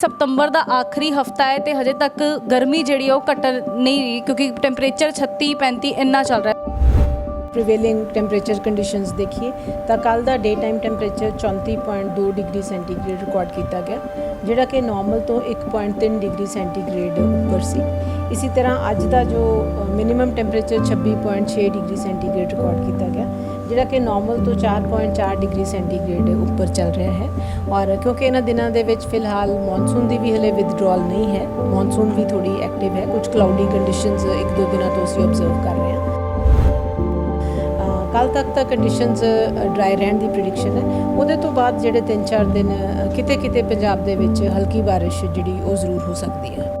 ਸਤੰਬਰ ਦਾ ਆਖਰੀ ਹਫਤਾ ਹੈ ਤੇ ਹਜੇ ਤੱਕ ਗਰਮੀ ਜਿਹੜੀ ਹੈ ਉਹ ਘਟ ਨਹੀਂ ਰਹੀ, ਕਿਉਂਕਿ ਟੈਂਪਰੇਚਰ 36 35 ਇੰਨਾ ਚੱਲ ਰਿਹਾ ਹੈ। ਪ੍ਰੀਵੇਲਿੰਗ ਟੈਂਪਰੇਚਰ ਕੰਡੀਸ਼ਨਸ ਦੇਖੀਏ ਤਾਂ ਕੱਲ ਦਾ day time temperature 34.2 degree centigrade record ਕੀਤਾ ਗਿਆ ਜਿਹੜਾ ਕਿ ਨਾਰਮਲ ਤੋਂ 1.3 ਡਿਗਰੀ ਸੈਂਟੀਗ੍ਰੇਡ ਉੱਪਰ ਸੀ ਇਸੇ ਤਰ੍ਹਾਂ ਅੱਜ ਦਾ ਜੋ minimum temperature 26.6 degree centigrade record ਕੀਤਾ ਗਿਆ ਜਿਹੜਾ ਕਿ ਨਾਰਮਲ ਤੋਂ 4.4 ਡਿਗਰੀ ਸੈਂਟੀਗ੍ਰੇਡ ਉੱਪਰ ਚੱਲ ਰਿਹਾ ਹੈ ਔਰ ਕਿਉਂਕਿ ਇਹਨਾਂ ਦਿਨਾਂ ਦੇ ਵਿੱਚ ਫਿਲਹਾਲ ਮੌਨਸੂਨ ਦੀ ਵੀ ਹਲੇ ਵਿਥਡਰਾਲ ਨਹੀਂ ਹੈ ਮੌਨਸੂਨ ਵੀ ਥੋੜੀ ਐਕਟਿਵ ਹੈ ਕੁਝ ਕਲਾਉਡੀ ਕੰਡੀਸ਼ਨਸ ਇੱਕ ਦੋ ਦਿਨਾਂ ਤੋਂ ਅਸੀਂ ਆਬਜ਼ਰਵ ਕਰ ਰਹੇ ਹਾਂ ਕੱਲ ਤੱਕ ਤਾਂ ਕੰਡੀਸ਼ਨਸ ਡਰਾਈ ਰਹਿਣ ਦੀ ਪ੍ਰੈਡਿਕਸ਼ਨ ਹੈ। ਉਹਦੇ ਤੋਂ ਬਾਅਦ ਜਿਹੜੇ 3-4 ਦਿਨ ਕਿਤੇ ਕਿਤੇ ਪੰਜਾਬ ਦੇ ਵਿੱਚ ਹਲਕੀ ਬਾਰਿਸ਼ ਜਿਹੜੀ ਉਹ ਜ਼ਰੂਰ ਹੋ ਸਕਦੀ ਹੈ।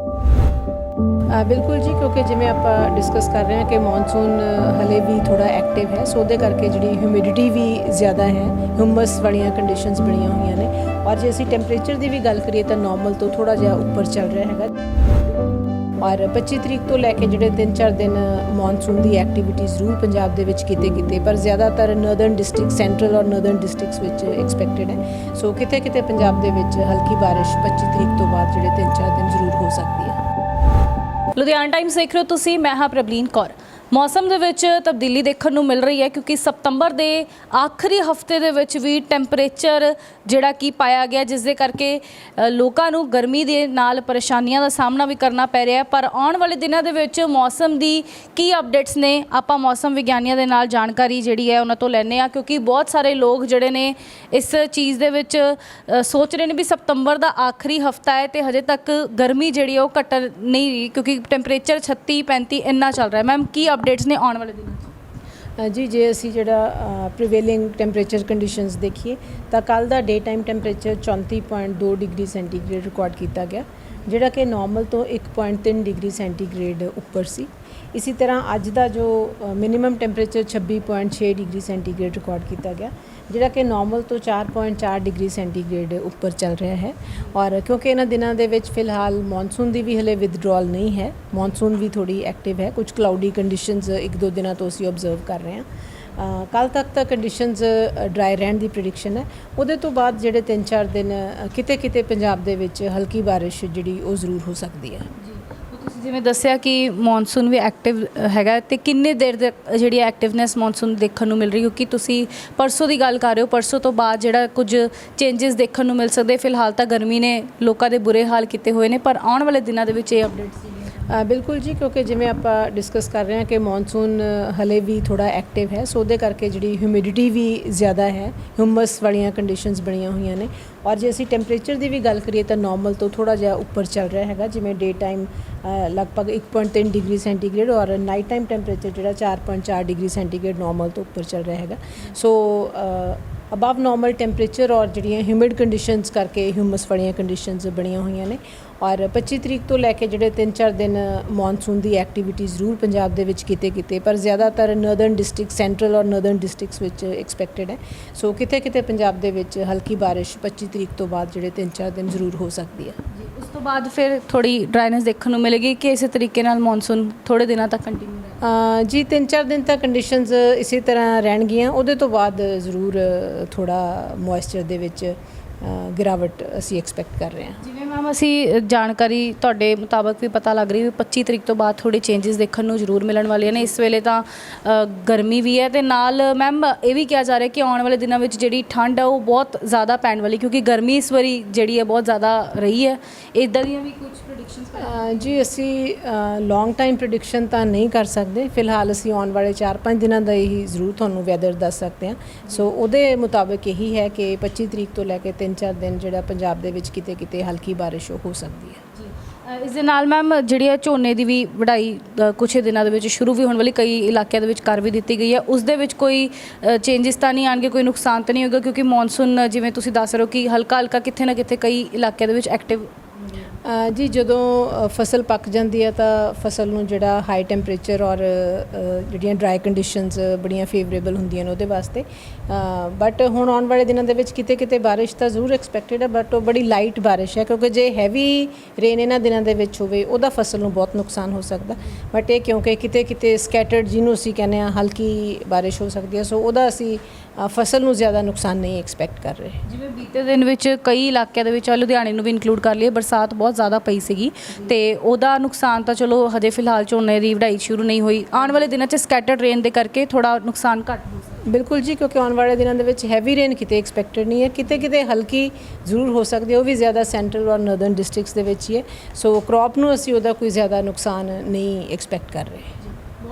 ਬਿਲਕੁਲ ਜੀ, ਕਿਉਂਕਿ ਜਿਵੇਂ ਆਪਾਂ ਡਿਸਕਸ ਕਰ ਰਹੇ ਹਾਂ ਕਿ ਮੌਨਸੂਨ ਹਲੇ ਵੀ ਥੋੜਾ ਐਕਟਿਵ ਹੈ, ਸੋ ਉਹਦੇ ਕਰਕੇ ਜਿਹੜੀ ਹਿਊਮਿਡਿਟੀ ਵੀ ਜ਼ਿਆਦਾ ਹੈ ਹਿਊਮਸ ਵਾਲੀਆਂ ਕੰਡੀਸ਼ਨਸ ਬਣੀਆਂ ਹੋਈਆਂ ਨੇ। ਔਰ ਜੇ ਅਸੀਂ ਟੈਂਪਰੇਚਰ ਦੀ ਵੀ ਗੱਲ ਕਰੀਏ ਤਾਂ ਨਾਰਮਲ ਤੋਂ ਥੋੜਾ ਜਿਹਾ ਉੱਪਰ ਚੱਲ ਰਿਹਾ ਹੈਗਾ। ਔਰ 25 ਤਰੀਕ ਤੋਂ ਲੈ ਕੇ ਜਿਹੜੇ 3-4 ਦਿਨ ਮੌਨਸੂਨ ਦੀ ਐਕਟੀਵਿਟੀ ਜ਼ਰੂਰ ਪੰਜਾਬ ਦੇ ਵਿੱਚ ਕਿਤੇ ਕਿਤੇ, ਪਰ ਜ਼ਿਆਦਾਤਰ ਨਰਦਰਨ ਡਿਸਟ੍ਰਿਕਟ ਸੈਂਟਰਲ ਔਰ ਨਰਦਰਨ ਡਿਸਟ੍ਰਿਕਟਸ ਵਿੱਚ ਐਕਸਪੈਕਟਡ ਹੈ। ਸੋ ਕਿਤੇ ਕਿਤੇ ਪੰਜਾਬ ਦੇ ਵਿੱਚ ਹਲਕੀ ਬਾਰਿਸ਼ 25 ਤਰੀਕ ਤੋਂ ਬਾਅਦ ਜਿਹੜੇ 3-4 ਦਿਨ ਜ਼ਰੂਰ ਹੋ ਸਕਦੀ ਹੈ। ਲੁਧਿਆਣਾ ਟਾਈਮਸ ਦੇਖ ਰਹੇ ਹੋ ਤੁਸੀਂ, ਮੈਂ ਹਾਂ ਪ੍ਰਬਲੀਨ ਕੌਰ। ਮੌਸਮ ਦੇ ਵਿੱਚ ਤਬਦੀਲੀ ਦੇਖਣ ਨੂੰ ਮਿਲ ਰਹੀ ਹੈ ਕਿਉਂਕਿ ਸਤੰਬਰ ਦੇ ਆਖਰੀ ਹਫ਼ਤੇ ਦੇ ਵਿੱਚ ਵੀ ਟੈਂਪਰੇਚਰ ਜਿਹੜਾ ਕਿ ਪਾਇਆ ਗਿਆ, ਜਿਸ ਦੇ ਕਰਕੇ ਲੋਕਾਂ ਨੂੰ ਗਰਮੀ ਦੇ ਨਾਲ ਪਰੇਸ਼ਾਨੀਆਂ ਦਾ ਸਾਹਮਣਾ ਵੀ ਕਰਨਾ ਪੈ ਰਿਹਾ ਪਰ ਆਉਣ ਵਾਲੇ ਦਿਨਾਂ ਦੇ ਵਿੱਚ ਮੌਸਮ ਦੀ ਕੀ ਅਪਡੇਟਸ ਨੇ, ਆਪਾਂ ਮੌਸਮ ਵਿਗਿਆਨੀਆਂ ਦੇ ਨਾਲ ਜਾਣਕਾਰੀ ਜਿਹੜੀ ਹੈ ਉਹਨਾਂ ਤੋਂ ਲੈਣੇ ਆ ਕਿਉਂਕਿ ਬਹੁਤ ਸਾਰੇ ਲੋਕ ਜਿਹੜੇ ਨੇ ਇਸ ਚੀਜ਼ ਦੇ ਵਿੱਚ ਸੋਚ ਰਹੇ ਨੇ ਵੀ ਸਤੰਬਰ ਦਾ ਆਖਰੀ ਹਫਤਾ ਹੈ ਤੇ ਹਜੇ ਤੱਕ ਗਰਮੀ ਜਿਹੜੀ ਹੈ ਉਹ ਘਟ ਨਹੀਂ ਰਹੀ, ਕਿਉਂਕਿ ਟੈਂਪਰੇਚਰ 36 35 ਇੰਨਾ ਚੱਲ ਰਿਹਾ ਮੈਮ, ਕੀ ਅਪਡੇਟਸ ਨੇ ਆਉਣ ਵਾਲੇ ਦਿਨਾਂ 'ਚ? ਜੀ, ਜੇ ਅਸੀਂ ਜਿਹੜਾ ਪ੍ਰੀਵੇਲਿੰਗ ਟੈਂਪਰੇਚਰ ਕੰਡੀਸ਼ਨਸ ਦੇਖੀਏ, ਤਾਂ ਕੱਲ ਦਾ day time temperature 34.2 degree centigrade record ਕੀਤਾ ਗਿਆ, ਜਿਹੜਾ ਕਿ ਨਾਰਮਲ ਤੋਂ 1.3 ਡਿਗਰੀ ਸੈਂਟੀਗ੍ਰੇਡ ਉੱਪਰ ਸੀ। ਇਸੇ ਤਰ੍ਹਾਂ ਅੱਜ ਦਾ ਜੋ minimum temperature 26.6 degree centigrade record ਕੀਤਾ ਗਿਆ ਜਿਹੜਾ ਕਿ ਨਾਰਮਲ ਤੋਂ 4.4 ਡਿਗਰੀ ਸੈਂਟੀਗ੍ਰੇਡ ਉੱਪਰ ਚੱਲ ਰਿਹਾ ਹੈ। ਔਰ ਕਿਉਂਕਿ ਇਹਨਾਂ ਦਿਨਾਂ ਦੇ ਵਿੱਚ ਫਿਲਹਾਲ ਮੌਨਸੂਨ ਦੀ ਵੀ ਹਲੇ ਵਿਥਡਰਾਲ ਨਹੀਂ ਹੈ। ਮੌਨਸੂਨ ਵੀ ਥੋੜੀ ਐਕਟਿਵ ਹੈ। ਕੁਝ ਕਲਾਉਡੀ ਕੰਡੀਸ਼ਨਸ ਇੱਕ ਦੋ ਦਿਨਾਂ ਤੋਂ ਅਸੀਂ ਆਬਜ਼ਰਵ ਕਰ ਰਹੇ ਹਾਂ। ਕੱਲ ਤੱਕ ਤਾਂ ਕੰਡੀਸ਼ਨਸ ਡਰਾਈ ਰਹਿਣ ਦੀ ਪ੍ਰੈਡਿਕਸ਼ਨ ਹੈ। ਉਹਦੇ ਤੋਂ ਬਾਅਦ ਜਿਹੜੇ 3-4 ਦਿਨ ਕਿਤੇ ਕਿਤੇ ਪੰਜਾਬ ਦੇ ਵਿੱਚ ਹਲਕੀ ਬਾਰਿਸ਼ ਜਿਹੜੀ ਉਹ ਜ਼ਰੂਰ ਹੋ ਸਕਦੀ ਹੈ। ਤੁਸੀਂ ਜਿਵੇਂ ਦੱਸਿਆ ਕਿ ਮੌਨਸੂਨ ਵੀ ਐਕਟਿਵ ਹੈਗਾ ਤੇ ਕਿੰਨੇ ਦੇਰ ਤੱਕ ਜਿਹੜੀ ਐਕਟਿਵਨੈਸ ਮੌਨਸੂਨ ਦੇਖਣ ਨੂੰ ਮਿਲ ਰਹੀ ਕਿਉਂਕਿ ਤੁਸੀਂ ਪਰਸੋਂ ਦੀ ਗੱਲ ਕਰ ਰਹੇ ਹੋ ਪਰਸੋਂ ਤੋਂ ਬਾਅਦ ਜਿਹੜਾ ਕੁਝ ਚੇਂਜਸ ਦੇਖਣ ਨੂੰ ਮਿਲ ਸਕਦੇ ਫਿਲਹਾਲ ਤਾਂ ਗਰਮੀ ਨੇ ਲੋਕਾਂ ਦੇ ਬੁਰੇ ਹਾਲ ਕੀਤੇ ਹੋਏ ਨੇ ਪਰ ਆਉਣ ਵਾਲੇ ਦਿਨਾਂ ਦੇ ਵਿੱਚ ਇਹ ਅਪਡੇਟਸ ਅ, ਬਿਲਕੁਲ ਜੀ, ਕਿਉਂਕਿ ਜਿਵੇਂ ਆਪਾਂ ਡਿਸਕਸ ਕਰ ਰਹੇ ਹਾਂ ਕਿ ਮੌਨਸੂਨ ਹਲੇ ਵੀ ਥੋੜਾ ਐਕਟਿਵ ਹੈ, ਸੋ ਉਹਦੇ ਕਰਕੇ ਜਿਹੜੀ ਹਿਊਮਿਡਿਟੀ ਵੀ ਜ਼ਿਆਦਾ ਹੈ ਹਿਊਮਸ ਵਾਲੀਆਂ ਕੰਡੀਸ਼ਨਸ ਬਣੀਆਂ ਹੋਈਆਂ ਨੇ। ਔਰ ਜੇ ਅਸੀਂ ਟੈਂਪਰੇਚਰ ਦੀ ਵੀ ਗੱਲ ਕਰੀਏ ਤਾਂ ਨਾਰਮਲ ਤੋਂ ਥੋੜਾ ਜਿਹਾ ਉੱਪਰ ਚੱਲ ਰਿਹਾ ਹੈਗਾ, ਜਿਵੇਂ ਡੇ ਟਾਈਮ ਲਗਭਗ 1.3 ਡਿਗਰੀ ਸੈਂਟੀਗ੍ਰੇਡ ਔਰ ਨਾਈਟ ਟਾਈਮ ਟੈਂਪਰੇਚਰ ਜਿਹੜਾ 4.4 ਡਿਗਰੀ ਸੈਂਟੀਗ੍ਰੇਡ ਨਾਰਮਲ ਤੋਂ ਉੱਪਰ ਚੱਲ ਰਿਹਾ ਹੈਗਾ। ਸੋ ਅਬਵ ਨਾਰਮਲ ਟੈਂਪਰੇਚਰ ਔਰ ਜਿਹੜੀਆਂ ਹਿਊਮਿਡ ਕੰਡੀਸ਼ਨਸ ਕਰਕੇ ਹਿਊਮਸ ਵਾਲੀਆਂ ਕੰਡੀਸ਼ਨਸ ਬਣੀਆਂ ਹੋਈਆਂ ਨੇ। ਔਰ 25 ਤਰੀਕ ਤੋਂ ਲੈ ਕੇ ਜਿਹੜੇ 3-4 ਦਿਨ ਮੌਨਸੂਨ ਦੀ ਐਕਟੀਵਿਟੀ ਜ਼ਰੂਰ ਪੰਜਾਬ ਦੇ ਵਿੱਚ ਕਿਤੇ ਕਿਤੇ ਪਰ ਜ਼ਿਆਦਾਤਰ ਨਰਦਰਨ ਡਿਸਟ੍ਰਿਕਟ ਸੈਂਟਰਲ ਔਰ ਨਰਦਰਨ ਡਿਸਟ੍ਰਿਕਟਸ ਵਿੱਚ ਐਕਸਪੈਕਟਡ ਹੈ। ਸੋ ਕਿਤੇ ਕਿਤੇ ਪੰਜਾਬ ਦੇ ਵਿੱਚ ਹਲਕੀ ਬਾਰਿਸ਼ 25 ਤਰੀਕ ਤੋਂ ਬਾਅਦ ਜਿਹੜੇ 3-4 ਦਿਨ ਜ਼ਰੂਰ ਹੋ ਸਕਦੀ ਹੈ। ਜੀ ਉਸ ਤੋਂ ਬਾਅਦ ਫਿਰ ਥੋੜੀ ਡਰਾਈਨੈਸ ਦੇਖਣ ਨੂੰ ਮਿਲੇਗੀ ਕਿ ਇਸੇ ਤਰੀਕੇ ਨਾਲ ਮੌਨਸੂਨ ਥੋੜੇ ਦਿਨਾਂ ਤੱਕ ਕੰਟੀਨਿਊ ਰਹੇ ਜੀ 3-4 ਦਿਨ ਤੱਕ ਕੰਡੀਸ਼ਨਸ ਇਸੇ ਤਰ੍ਹਾਂ ਰਹਿਣਗੀਆਂ। ਉਹਦੇ ਤੋਂ ਬਾਅਦ ਜ਼ਰੂਰ ਥੋੜਾ ਮੋਇਸਚਰ ਦੇ ਵਿੱਚ ਗਿਰਾਵਟ ਅਸੀਂ ਐਕਸਪੈਕਟ ਕਰ ਰਹੇ ਹਾਂ। ਜਿਵੇਂ ਮੈਮ ਅਸੀਂ ਜਾਣਕਾਰੀ ਤੁਹਾਡੇ ਮੁਤਾਬਕ ਵੀ ਪਤਾ ਲੱਗ ਰਹੀ ਵੀ 25 ਤਰੀਕ ਤੋਂ ਬਾਅਦ ਥੋੜੀ ਚੇਂਜਸ ਦੇਖਣ ਨੂੰ ਜ਼ਰੂਰ ਮਿਲਣ ਵਾਲੀਆਂ ਨੇ। ਇਸ ਵੇਲੇ ਤਾਂ ਗਰਮੀ ਵੀ ਹੈ ਤੇ ਨਾਲ ਮੈਮ ਇਹ ਵੀ ਕਿਹਾ ਜਾ ਰਿਹਾ ਕਿ ਆਉਣ ਵਾਲੇ ਦਿਨਾਂ ਵਿੱਚ ਜਿਹੜੀ ਠੰਡ ਹੈ ਉਹ ਬਹੁਤ ਜ਼ਿਆਦਾ ਪੈਣ ਵਾਲੀ ਕਿਉਂਕਿ ਗਰਮੀ ਇਸ ਵਾਰੀ ਜਿਹੜੀ ਹੈ ਬਹੁਤ ਜ਼ਿਆਦਾ ਰਹੀ ਹੈ। ਇਦਾਂ ਦੀਆਂ ਵੀ ਕੁਝ ਪ੍ਰੈਡਿਕਸ਼ਨਸ ਜੀ ਅਸੀਂ ਲੌਂਗ ਟਾਈਮ ਪ੍ਰੈਡਿਕਸ਼ਨ ਤਾਂ ਨਹੀਂ ਕਰ ਸਕਦੇ। ਫਿਲਹਾਲ ਅਸੀਂ ਆਉਣ ਵਾਲੇ 4-5 ਦਿਨਾਂ ਦਾ ਹੀ ਜ਼ਰੂਰ ਤੁਹਾਨੂੰ ਵੈਦਰ ਦੱਸ ਸਕਦੇ ਹਾਂ। ਸੋ ਉਹਦੇ ਮੁਤਾਬਕ ਇਹੀ ਹੈ ਕਿ 25 ਤਰੀਕ ਤੋਂ ਲੈ ਕੇ 3-4 ਦਿਨ ਜਿਹੜਾ ਪੰਜਾਬ ਦੇ ਵਿੱਚ ਕਿਤੇ ਕਿਤੇ ਹਲਕੀ ਬਾਰਿਸ਼ ਹੋ ਸਕਦੀ ਹੈ। ਜੀ। ਅ, ਇਸ ਦੇ ਨਾਲ ਮੈਮ ਜਿਹੜੀ ਹੈ ਝੋਨੇ ਦੀ ਵੀ ਵਢਾਈ ਅ, ਕੁਛ ਹੀ ਦਿਨਾਂ ਦੇ ਵਿੱਚ ਸ਼ੁਰੂ ਵੀ ਹੋਣ ਵਾਲੀ ਕਈ ਇਲਾਕਿਆਂ ਦੇ ਵਿੱਚ ਕਰ ਵੀ ਦਿੱਤੀ ਗਈ ਹੈ। ਉਸ ਦੇ ਵਿੱਚ ਕੋਈ ਚੇਂਜਸ ਤਾਂ ਨਹੀਂ ਆਣਗੇ ਕੋਈ ਨੁਕਸਾਨ ਤਾਂ ਨਹੀਂ ਹੋਗਾ ਕਿਉਂਕਿ ਮੌਨਸੂਨ ਜਿਵੇਂ ਤੁਸੀਂ ਦੱਸ ਰਹੇ ਹੋ ਕਿ ਹਲਕਾ ਹਲਕਾ ਕਿੱਥੇ ਨਾ ਕਿੱਥੇ ਕਈ ਇਲਾਕਿਆਂ ਦੇ ਵਿੱਚ ਐਕਟਿਵ ਜੀ, ਜਦੋਂ ਫਸਲ ਪੱਕ ਜਾਂਦੀ ਹੈ ਤਾਂ ਫਸਲ ਨੂੰ ਜਿਹੜਾ ਹਾਈ ਟੈਂਪਰੇਚਰ ਔਰ ਜਿਹੜੀਆਂ ਡਰਾਈ ਕੰਡੀਸ਼ਨਸ ਬੜੀਆਂ ਫੇਵਰੇਬਲ ਹੁੰਦੀਆਂ ਨੇ ਉਹਦੇ ਵਾਸਤੇ। ਬਟ ਹੁਣ ਆਉਣ ਵਾਲੇ ਦਿਨਾਂ ਦੇ ਵਿੱਚ ਕਿਤੇ ਕਿਤੇ ਬਾਰਿਸ਼ ਤਾਂ ਜ਼ਰੂਰ ਐਕਸਪੈਕਟਡ ਹੈ ਬਟ ਉਹ ਬੜੀ ਲਾਈਟ ਬਾਰਿਸ਼ ਹੈ, ਕਿਉਂਕਿ ਜੇ ਹੈਵੀ ਰੇਨ ਇਹਨਾਂ ਦਿਨਾਂ ਦੇ ਵਿੱਚ ਹੋਵੇ, ਉਹਦਾ ਫਸਲ ਨੂੰ ਬਹੁਤ ਨੁਕਸਾਨ ਹੋ ਸਕਦਾ। ਬਟ ਇਹ ਕਿਉਂਕਿ ਕਿਤੇ ਕਿਤੇ ਸਕੈਟਰਡ ਜਿਹਨੂੰ ਅਸੀਂ ਕਹਿੰਦੇ ਆ ਹਲਕੀ ਬਾਰਿਸ਼ ਹੋ ਸਕਦੀ ਹੈ, ਸੋ ਉਹਦਾ ਅਸੀਂ ਫਸਲ ਨੂੰ ਜ਼ਿਆਦਾ ਨੁਕਸਾਨ ਨਹੀਂ ਐਕਸਪੈਕਟ ਕਰ ਰਹੇ। ਜਿਵੇਂ ਬੀਤੇ ਦਿਨ ਵਿੱਚ ਕਈ ਇਲਾਕਿਆਂ ਦੇ ਵਿੱਚ ਲੁਧਿਆਣੇ ਨੂੰ ਵੀ ਇਨਕਲੂਡ ਕਰ ਲਈਏ, ਬਰਸਾਤ ਬਹੁਤ ਬਹੁਤ ਜ਼ਿਆਦਾ ਪਈ ਸੀਗੀ ਤੇ ਉਹਦਾ ਨੁਕਸਾਨ ਤਾਂ ਚਲੋ ਹਜੇ ਫਿਲਹਾਲ ਝੋਨੇ ਦੀ ਵਢਾਈ ਸ਼ੁਰੂ ਨਹੀਂ ਹੋਈ। ਆਉਣ ਵਾਲੇ ਦਿਨਾਂ 'ਚ ਸਕੈਟਰਡ ਰੇਨ ਦੇ ਕਰਕੇ ਥੋੜਾ ਨੁਕਸਾਨ ਘੱਟ ਹੋ ਸਕਦਾ। ਬਿਲਕੁਲ ਜੀ, ਕਿਉਂਕਿ ਆਉਣ ਵਾਲੇ ਦਿਨਾਂ ਦੇ ਵਿੱਚ ਹੈਵੀ ਰੇਨ ਕਿਤੇ ਐਕਸਪੈਕਟਡ ਨਹੀਂ ਹੈ। ਕਿਤੇ ਕਿਤੇ ਹਲਕੀ ਜ਼ਰੂਰ ਹੋ ਸਕਦੀ ਹੈ, ਉਹ ਵੀ ਜ਼ਿਆਦਾ ਸੈਂਟਰਲ ਔਰ ਨਰਦਰਨ ਡਿਸਟ੍ਰਿਕਟਸ ਦੇ ਵਿੱਚ ਹੀ ਹੈ। ਸੋ ਕ੍ਰੌਪ ਨੂੰ ਅਸੀਂ ਉਹਦਾ ਕੋਈ ਜ਼ਿਆਦਾ ਨੁਕਸਾਨ ਨਹੀਂ ਐਕਸਪੈਕਟ ਕਰ ਰਹੇ।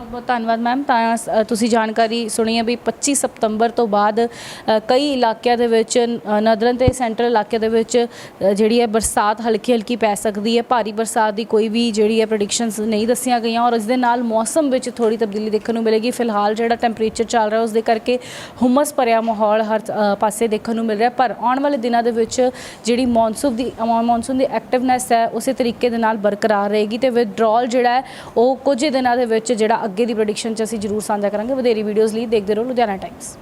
ਬਹੁਤ ਧੰਨਵਾਦ ਮੈਮ ਤਾਂ ਅ, ਤੁਸੀਂ ਜਾਣਕਾਰੀ ਸੁਣੀ ਹੈ ਵੀ 25 ਸਤੰਬਰ ਤੋਂ ਬਾਅਦ ਅ, ਕਈ ਇਲਾਕਿਆਂ ਦੇ ਵਿੱਚ ਨਦਰਨ ਤੇ ਸੈਂਟਰਲ ਇਲਾਕੇ ਦੇ ਵਿੱਚ ਅ, ਜਿਹੜੀ ਹੈ ਬਰਸਾਤ ਹਲਕੀ ਹਲਕੀ ਪੈ ਸਕਦੀ ਹੈ। ਭਾਰੀ ਬਰਸਾਤ ਦੀ ਕੋਈ ਵੀ ਜਿਹੜੀ ਹੈ ਪ੍ਰੈਡਿਕਸ਼ਨਸ ਨਹੀਂ ਦੱਸੀਆਂ ਗਈਆਂ ਔਰ ਇਸ ਦੇ ਨਾਲ ਮੌਸਮ ਵਿੱਚ ਥੋੜੀ ਤਬਦੀਲੀ ਦੇਖਣ ਨੂੰ ਮਿਲੇਗੀ। ਫਿਲਹਾਲ ਜਿਹੜਾ ਟੈਂਪਰੇਚਰ ਚੱਲ ਰਿਹਾ ਉਸ ਦੇ ਕਰਕੇ ਹੁਮਸ ਭਰਿਆ ਮਾਹੌਲ ਹਰ ਅ, ਪਾਸੇ ਦੇਖਣ ਨੂੰ ਮਿਲ ਰਿਹਾ। ਪਰ ਆਉਣ ਵਾਲੇ ਦਿਨਾਂ ਦੇ ਵਿੱਚ ਜਿਹੜੀ ਮੌਨਸੂਨ ਦੀ ਮੌਨਸੂਨ ਦੀ ਐਕਟਿਵਨੈਸ ਹੈ ਉਸੇ ਤਰੀਕੇ ਦੇ ਨਾਲ ਬਰਕਰਾਰ ਰਹੇਗੀ ਤੇ ਵਿਦਡਰਾਅਲ ਜਿਹੜਾ ਹੈ ਉਹ ਕੁਝ ਹੀ ਦਿਨਾਂ ਦੇ ਵਿੱਚ ਜਿਹੜਾ ਅੱਗੇ ਅੱਗੇ ਦੀ ਪ੍ਰੈਡਿਕਸ਼ਨ ਚ ਅਸੀਂ ਜ਼ਰੂਰ ਸਾਂਝਾ ਕਰਾਂਗੇ। ਵਧੇਰੀ ਵੀਡੀਓਜ਼ ਲਈ ਦੇਖਦੇ ਰਹੋ ਲੁਧਿਆਣਾ ਟਾਈਮਸ